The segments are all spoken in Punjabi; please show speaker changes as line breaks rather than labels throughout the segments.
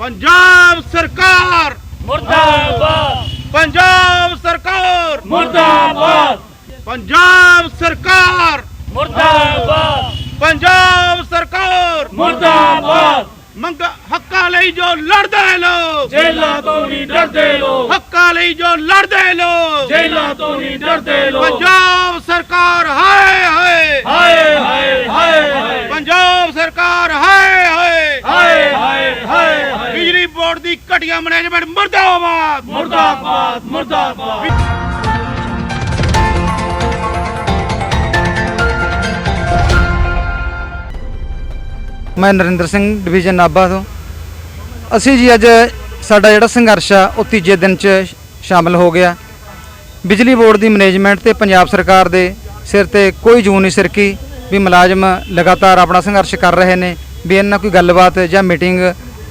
ਪੰਜਾਬ ਸਰਕਾਰ।
ਮੁਰਦਾਬਾਦ।
ਪੰਜਾਬ ਸਰਕਾਰ।
ਮੁਰਦਾਬਾਦ।
ਪੰਜਾਬ ਸਰਕਾਰ।
ਮੁਰਦਾਬਾਦ।
ਪੰਜਾਬ ਸਰਕਾਰ।
ਮੁਰਦਾਬਾਦ।
ਮੰਗ ਹੱਕਾਂ ਲਈ ਜੋ ਲੜਦੇ ਲੋਕ।
ਜੇਲਾਂ ਤੋਂ ਨਹੀਂ ਡਰਦੇ ਲੋਕ।
ਹੱਕਾਂ ਲਈ ਜੋ ਲੜਦੇ ਲੋਕ।
ਜੇਲਾਂ ਤੋਂ ਨਹੀਂ ਡਰਦੇ ਲੋਕ।
ਪੰਜਾਬ ਘਟੀਆ ਮੈਨੇਜਮੈਂਟ ਮੁਰਦਾਬਾਦ!
ਮੁਰਦਾਬਾਦ ਮੁਰਦਾਬਾਦ।
ਮੈਂ ਨਰਿੰਦਰ ਸਿੰਘ ਡਿਵੀਜ਼ਨ ਨਾਭਾ ਤੋਂ। ਅਸੀਂ ਜੀ ਅੱਜ ਸਾਡਾ ਜਿਹੜਾ ਸੰਘਰਸ਼ ਆ ਉਹ ਤੀਜੇ ਦਿਨ 'ਚ ਸ਼ਾਮਲ ਹੋ ਗਿਆ। ਬਿਜਲੀ ਬੋਰਡ ਦੀ ਮੈਨੇਜਮੈਂਟ ਤੇ ਪੰਜਾਬ ਸਰਕਾਰ ਦੇ ਸਿਰ ਤੇ ਕੋਈ ਜੂਨ ਨਹੀਂ ਸਿਰਕੀ ਵੀ ਮੁਲਾਜ਼ਮ ਲਗਾਤਾਰ ਆਪਣਾ ਸੰਘਰਸ਼ ਕਰ ਰਹੇ ਨੇ। ਵੀ ਇਹਨਾਂ ਕੋਈ ਗੱਲਬਾਤ ਜਾਂ ਮੀਟਿੰਗ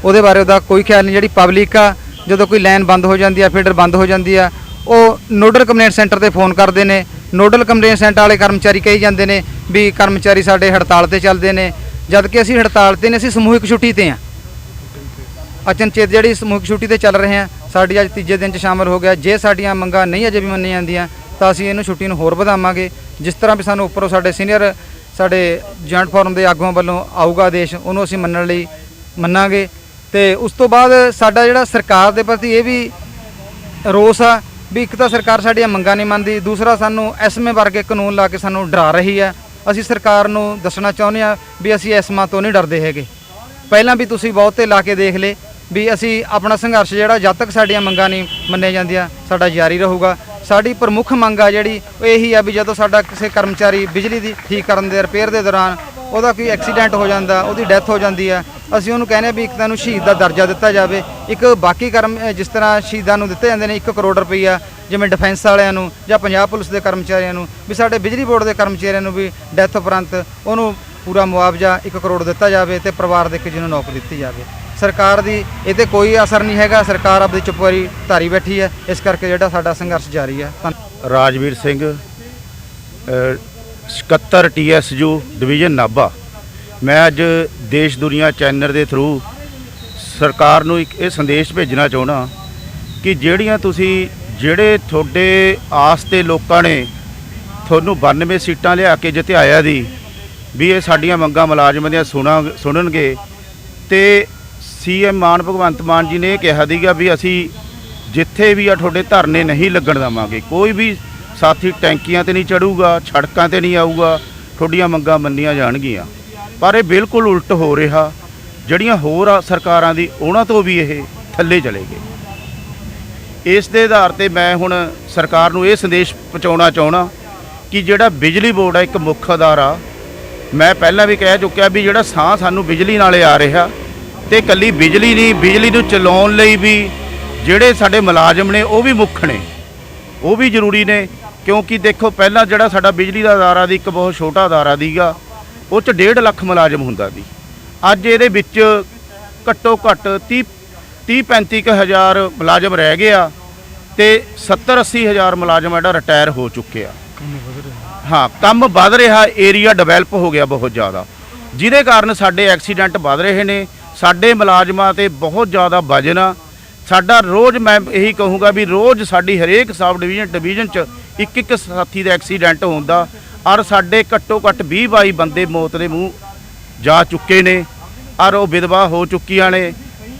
ਉਹਦੇ ਬਾਰੇ ਉਹਦਾ ਕੋਈ ਖਿਆਲ ਨਹੀਂ। ਜਿਹੜੀ ਪਬਲਿਕ ਆ, ਜਦੋਂ ਕੋਈ ਲਾਈਨ ਬੰਦ ਹੋ ਜਾਂਦੀ ਆ ਫੀਡਰ ਬੰਦ ਹੋ ਜਾਂਦੀ ਆ, ਉਹ ਨੋਡਲ ਕੰਪਲੇਂਟ ਸੈਂਟਰ ਤੇ ਫੋਨ ਕਰਦੇ ਨੇ। ਨੋਡਲ ਕੰਪਲੇਂਟ ਸੈਂਟਰ ਵਾਲੇ ਕਰਮਚਾਰੀ ਕਹੀ ਜਾਂਦੇ ਨੇ ਵੀ ਕਰਮਚਾਰੀ ਸਾਡੇ ਹੜਤਾਲ ਤੇ ਚੱਲਦੇ ਨੇ। ਜਦ ਕਿ ਅਸੀਂ ਹੜਤਾਲ ਤੇ ਨੇ, ਅਸੀਂ ਸਮੂਹਿਕ ਛੁੱਟੀ ਤੇ ਆ। ਅਚਨਚੇਤ ਜਿਹੜੀ ਸਮੂਹਿਕ ਛੁੱਟੀ ਤੇ ਚੱਲ ਰਹੇ ਹਾਂ ਸਾਡੀ ਅੱਜ ਤੀਜੇ ਦਿਨ 'ਚ ਸ਼ਾਮਲ ਹੋ ਗਿਆ। ਜੇ ਸਾਡੀਆਂ ਮੰਗਾਂ ਨਹੀਂ ਅਜੇ ਵੀ ਮੰਨੀਆਂ ਜਾਂਦੀਆਂ, ਤਾਂ ਅਸੀਂ ਇਹਨੂੰ ਛੁੱਟੀ ਨੂੰ ਹੋਰ ਵਧਾਵਾਂਗੇ। ਜਿਸ ਤਰ੍ਹਾਂ ਵੀ ਸਾਨੂੰ ਉੱਪਰੋਂ ਸਾਡੇ ਸੀਨੀਅਰ ਸਾਡੇ ਜੁਆਇੰਟ ਫੋਰਮ ਦੇ ਆਗੂਆਂ ਵੱਲੋਂ ਆਊਗਾ ਆਦੇਸ਼, ਉਹਨੂੰ ਅਸੀਂ ਮੰਨਣ ਲਈ ਮੰਨਾਂਗੇ। ਤੇ ਉਸ ਤੋਂ ਬਾਅਦ ਸਾਡਾ ਜਿਹੜਾ ਸਰਕਾਰ ਦੇ ਪ੍ਰਤੀ ਇਹ ਵੀ ਰੋਸ ਆ ਵੀ ਇੱਕ ਤਾਂ ਸਰਕਾਰ ਸਾਡੀਆਂ ਮੰਗਾਂ ਨਹੀਂ ਮੰਨਦੀ, ਦੂਸਰਾ ਸਾਨੂੰ ਐਸਮੇ ਵਰਗੇ ਕਾਨੂੰਨ ਲਾ ਕੇ ਸਾਨੂੰ ਡਰਾ ਰਹੀ ਹੈ ਅਸੀਂ ਸਰਕਾਰ ਨੂੰ ਦੱਸਣਾ ਚਾਹੁੰਦੇ ਆ ਵੀ ਅਸੀਂ ਐਸਮਾ ਤੋਂ ਨਹੀਂ ਡਰਦੇ ਹੈਗੇ। ਪਹਿਲਾਂ ਵੀ ਤੁਸੀਂ ਬਹੁਤੇ ਲਾ ਕੇ ਦੇਖ ਲਏ ਵੀ ਅਸੀਂ ਆਪਣਾ ਸੰਘਰਸ਼ ਜਿਹੜਾ ਜਦ ਤੱਕ ਸਾਡੀਆਂ ਮੰਗਾਂ ਨਹੀਂ ਮੰਨੀਆਂ ਜਾਂਦੀਆਂ, ਸਾਡਾ ਜਾਰੀ ਰਹੂਗਾ। ਸਾਡੀ ਪ੍ਰਮੁੱਖ ਮੰਗ ਆ ਜਿਹੜੀ, ਉਹ ਇਹੀ ਆ ਵੀ ਜਦੋਂ ਸਾਡਾ ਕਿਸੇ ਕਰਮਚਾਰੀ ਬਿਜਲੀ ਦੀ ਠੀਕ ਕਰਨ ਦੇ ਰਿਪੇਅਰ ਦੇ ਦੌਰਾਨ ਉਹਦਾ ਕੋਈ ਐਕਸੀਡੈਂਟ ਹੋ ਜਾਂਦਾ, ਉਹਦੀ ਡੈਥ ਹੋ ਜਾਂਦੀ ਆ ਅਸੀਂ ਉਹਨੂੰ ਕਹਿੰਦੇ ਆ ਵੀ ਇੱਕ ਤਾਂ ਨੂੰ ਸ਼ਹੀਦ ਦਾ ਦਰਜਾ ਦਿੱਤਾ ਜਾਵੇ ਇੱਕ ਬਾਕੀ ਕਰਮ ਜਿਸ ਤਰ੍ਹਾਂ ਸ਼ਹੀਦਾਂ ਨੂੰ ਦਿੱਤੇ ਜਾਂਦੇ ਨੇ 1 ਕਰੋੜ ਰੁਪਈਆ ਜਿਵੇਂ ਡਿਫੈਂਸ ਵਾਲਿਆਂ ਨੂੰ ਜਾਂ ਪੰਜਾਬ ਪੁਲਿਸ ਦੇ ਕਰਮਚਾਰੀਆਂ ਨੂੰ ਵੀ ਸਾਡੇ ਬਿਜਲੀ ਬੋਰਡ ਦੇ ਕਰਮਚਾਰੀਆਂ ਨੂੰ ਵੀ ਡੈਥ ਉਪਰੰਤ ਉਹਨੂੰ ਪੂਰਾ ਮੁਆਵਜ਼ਾ 1 ਕਰੋੜ ਦਿੱਤਾ ਜਾਵੇ ਤੇ ਪਰਿਵਾਰ ਦੇ ਇੱਕ ਨੂੰ ਨੌਕਰੀ ਦਿੱਤੀ ਜਾਵੇ। ਸਰਕਾਰ ਦੀ ਇਹ ਤੇ ਕੋਈ ਅਸਰ ਨਹੀਂ ਹੈਗਾ ਸਰਕਾਰ ਆਪਣੀ ਚੁੱਪਵਾਰੀ ਧਾਰੀ ਬੈਠੀ ਹੈ ਇਸ ਕਰਕੇ ਜਿਹੜਾ ਸਾਡਾ ਸੰਘਰਸ਼ ਜਾਰੀ ਹੈ। ਧੰਨ-
ਰਾਜਵੀਰ ਸਿੰਘ ਅ, 77 ਟੀਐਸਯੂ ਡਿਵੀਜ਼ਨ ਨਾਭਾ। ਮੈਂ ਅੱਜ ਦੇਸ਼ ਦੁਨੀਆ ਚੈਨਲ ਦੇ ਥਰੂ ਸਰਕਾਰ ਨੂੰ ਇੱਕ ਇਹ ਸੰਦੇਸ਼ ਭੇਜਣਾ ਚਾਹਣਾ ਕਿ ਜਿਹੜੀਆਂ ਤੁਸੀਂ, ਜਿਹੜੇ ਤੁਹਾਡੇ ਆਸ ਤੇ ਲੋਕਾਂ ਨੇ ਤੁਹਾਨੂੰ 92 ਸੀਟਾਂ ਲਿਆ ਕੇ ਜਿੱਤਿਆਇਆ ਦੀ, ਵੀ ਇਹ ਸਾਡੀਆਂ ਮੰਗਾਂ ਮੁਲਾਜ਼ਮਾਂ ਦੀਆਂ ਸੁਣਾ, ਸੁਣਨਗੇ। ਤੇ ਸੀਐਮ ਮਾਨ ਭਗਵੰਤ ਮਾਨ ਜੀ ਨੇ ਇਹ ਕਿਹਾ ਦੀਗਾ ਵੀ ਅਸੀਂ ਜਿੱਥੇ ਵੀ ਆ ਤੁਹਾਡੇ ਧਰਨੇ ਨਹੀਂ ਲੱਗਣ ਦੇਵਾਂਗੇ। ਕੋਈ ਵੀ ਸਾਥੀ ਟੈਂਕੀਆਂ ਤੇ ਨਹੀਂ ਚੜੂਗਾ, ਸੜਕਾਂ ਤੇ ਨਹੀਂ ਆਊਗਾ, ਤੁਹਾਡੀਆਂ ਮੰਗਾਂ ਮੰਨੀਆਂ ਜਾਣਗੀਆਂ। ਪਰ ਇਹ ਬਿਲਕੁਲ ਉਲਟ ਹੋ ਰਿਹਾ। ਜਿਹੜੀਆਂ ਹੋਰ ਆ ਸਰਕਾਰਾਂ ਦੀ, ਉਹਨਾਂ ਤੋਂ ਵੀ ਇਹ ਥੱਲੇ ਚਲੇ ਗਏ। ਇਸ ਦੇ ਆਧਾਰ ਤੇ ਮੈਂ ਹੁਣ ਸਰਕਾਰ ਨੂੰ ਇਹ ਸੰਦੇਸ਼ ਪਹੁੰਚਾਉਣਾ ਚਾਹਣਾ ਕਿ ਜਿਹੜਾ ਬਿਜਲੀ ਬੋਰਡ ਆ, ਇੱਕ ਮੁੱਖ ਅਦਾਰਾ ਮੈਂ ਪਹਿਲਾਂ ਵੀ ਕਹਿ ਚੁੱਕਿਆ ਵੀ ਜਿਹੜਾ ਸਾਹ ਸਾਨੂੰ ਬਿਜਲੀ ਨਾਲੇ ਆ ਰਿਹਾ ਤੇ ਕੱਲੀ ਬਿਜਲੀ ਨਹੀਂ, ਬਿਜਲੀ ਨੂੰ ਚਲਾਉਣ ਲਈ ਵੀ ਜਿਹੜੇ ਸਾਡੇ ਮੁਲਾਜ਼ਮ ਨੇ, ਉਹ ਵੀ ਮੁੱਖ ਨੇ। ਉਹ ਵੀ ਜ਼ਰੂਰੀ ਨੇ, ਕਿਉਂਕਿ ਦੇਖੋ, ਪਹਿਲਾਂ ਜਿਹੜਾ ਸਾਡਾ ਬਿਜਲੀ ਦਾ ਅਦਾਰਾ ਦੀ ਇੱਕ ਬਹੁਤ ਛੋਟਾ ਅਦਾਰਾ ਦੀਗਾ ਉਹ ਚ 1.5 ਲੱਖ ਮੁਲਾਜ਼ਮ ਹੁੰਦਾ ਸੀ। ਅੱਜ ਇਹਦੇ ਵਿੱਚ ਘੱਟੋ ਘੱਟ 30 30 35 ਕੁ ਹਜ਼ਾਰ ਮੁਲਾਜ਼ਮ ਰਹਿ ਗਏ ਆ ਤੇ 70 80 ਹਜ਼ਾਰ ਮੁਲਾਜ਼ਮ ਜਿਹੜਾ ਰਿਟਾਇਰ ਹੋ ਚੁੱਕੇ ਆ। ਹਾਂ ਕੰਮ ਵੱਧ ਰਿਹਾ ਏਰੀਆ ਡਿਵੈਲਪ ਹੋ ਗਿਆ ਬਹੁਤ ਜ਼ਿਆਦਾ। ਜਿਹਦੇ ਕਾਰਨ ਸਾਡੇ ਐਕਸੀਡੈਂਟ ਵੱਧ ਰਹੇ ਨੇ ਸਾਡੇ ਮੁਲਾਜ਼ਮਾਂ ਤੇ ਬਹੁਤ ਜ਼ਿਆਦਾ ਵਜਨ ਆ। ਸਾਡਾ ਰੋਜ਼ ਮੈਂ ਇਹੀ ਕਹੂੰਗਾ ਵੀ ਰੋਜ਼ ਸਾਡੀ ਹਰੇਕ ਸਬ ਡਿਵੀਜ਼ਨ ਡਿਵੀਜ਼ਨ ਚ ਇੱਕ ਇੱਕ ਸਾਥੀ ਦਾ ਐਕਸੀਡੈਂਟ ਹੁੰਦਾ। ਔਰ ਸਾਡੇ ਘੱਟੋ ਘੱਟ 20 22 ਬੰਦੇ ਮੌਤ ਦੇ ਮੂੰਹ ਜਾ ਚੁੱਕੇ ਨੇ ਔਰ ਉਹ ਵਿਧਵਾ ਹੋ ਚੁੱਕੀਆਂ ਨੇ।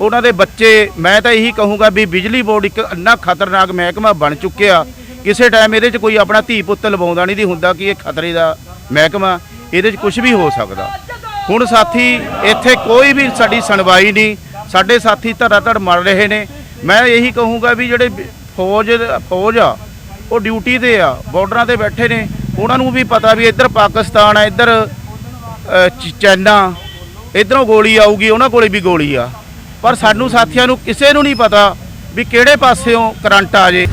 ਉਹਨਾਂ ਦੇ ਬੱਚੇ, ਮੈਂ ਤਾਂ ਇਹੀ ਕਹੂੰਗਾ ਵੀ ਬਿਜਲੀ ਬੋਰਡ ਇੱਕ ਇੰਨਾ ਖਤਰਨਾਕ ਮਹਿਕਮਾ ਬਣ ਚੁੱਕਿਆ, ਕਿਸੇ ਟਾਈਮ ਇਹਦੇ 'ਚ ਕੋਈ ਆਪਣਾ ਧੀ ਪੁੱਤ ਲਵਾਉਂਦਾ ਨਹੀਂ ਦੀ ਹੁੰਦਾ ਕਿ ਇਹ ਖਤਰੇ ਦਾ ਮਹਿਕਮਾ, ਇਹਦੇ 'ਚ ਕੁਝ ਵੀ ਹੋ ਸਕਦਾ। ਹੁਣ ਸਾਥੀ, ਇੱਥੇ ਕੋਈ ਵੀ ਸਾਡੀ ਸੁਣਵਾਈ ਨਹੀਂ, ਸਾਡੇ ਸਾਥੀ ਧੜਾ ਧੜ ਮਰ ਰਹੇ ਨੇ। ਮੈਂ ਇਹੀ ਕਹੂੰਗਾ ਵੀ ਜਿਹੜੇ ਫੌਜ ਫੌਜ ਆ, ਉਹ ਡਿਊਟੀ ਤੇ ਆ, ਬਾਰਡਰਾਂ ਤੇ ਬੈਠੇ ਨੇ ਉਹਨਾਂ ਨੂੰ ਵੀ ਪਤਾ ਵੀ ਇੱਧਰ ਪਾਕਿਸਤਾਨ ਆ, ਇੱਧਰ ਚ- ਚਾਈਨਾ ਇਧਰੋਂ ਗੋਲੀ ਆਊਗੀ, ਉਹਨਾਂ ਕੋਲੇ ਵੀ ਗੋਲੀ ਆ। ਪਰ ਸਾਨੂੰ ਸਾਥੀਆਂ ਨੂੰ ਕਿਸੇ ਨੂੰ ਨਹੀਂ ਪਤਾ ਵੀ ਕਿਹੜੇ ਪਾਸਿਓਂ ਕਰੰਟ ਆ ਜੇ।